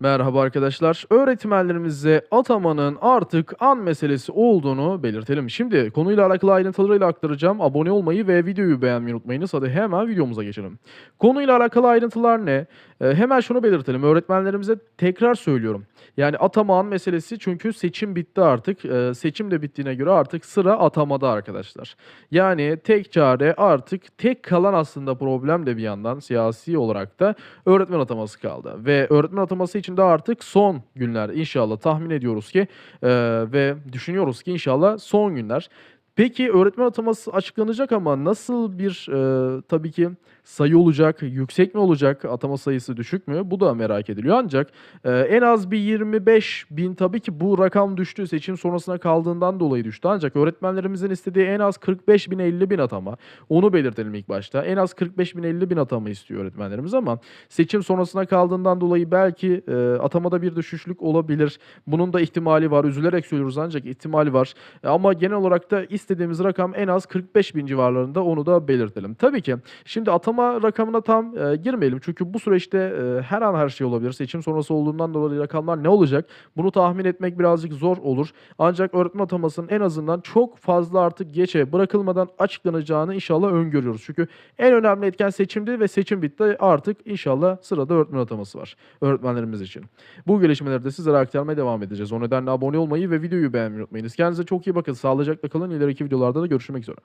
Merhaba arkadaşlar. Öğretmenlerimize atamanın artık an meselesi olduğunu belirtelim. Şimdi konuyla alakalı ayrıntılarıyla aktaracağım. Abone olmayı ve videoyu beğenmeyi unutmayınız. Hadi hemen videomuza geçelim. Konuyla alakalı ayrıntılar ne? Ee, hemen şunu belirtelim. Öğretmenlerimize tekrar söylüyorum. Yani atama an meselesi çünkü seçim bitti artık. Ee, seçim de bittiğine göre artık sıra atamada arkadaşlar. Yani tek çare artık tek kalan aslında problem de bir yandan siyasi olarak da öğretmen ataması kaldı. Ve öğretmen ataması için de artık son günler inşallah tahmin ediyoruz ki eee, ve düşünüyoruz ki inşallah son günler. Peki öğretmen ataması açıklanacak ama nasıl bir eee, tabii ki sayı olacak, yüksek mi olacak, atama sayısı düşük mü? Bu da merak ediliyor. Ancak eee, en az bir 25 bin tabii ki bu rakam düştü. Seçim sonrasına kaldığından dolayı düştü. Ancak öğretmenlerimizin istediği en az 45 bin 50 bin atama. Onu belirtelim ilk başta. En az 45 bin 50 bin atama istiyor öğretmenlerimiz ama seçim sonrasına kaldığından dolayı belki e, atamada bir düşüşlük olabilir. Bunun da ihtimali var. Üzülerek söylüyoruz ancak ihtimali var. E, ama genel olarak da istediğimiz rakam en az 45 bin civarlarında onu da belirtelim. Tabii ki şimdi atama rakamına tam e, girmeyelim. Çünkü bu süreçte e, her an her şey olabilir. Seçim sonrası olduğundan dolayı rakamlar ne olacak? Bunu tahmin etmek birazcık zor olur. Ancak öğretmen atamasının en azından çok fazla artık geçe bırakılmadan açıklanacağını inşallah öngörüyoruz. Çünkü en önemli etken seçimdi ve seçim bitti. Artık inşallah sırada öğretmen ataması var öğretmenlerimiz için. Bu gelişmeleri de sizlere aktarmaya devam edeceğiz. O nedenle abone olmayı ve videoyu beğenmeyi unutmayınız. Kendinize çok iyi bakın. Sağlıcakla kalın. İleriki videolarda da görüşmek üzere.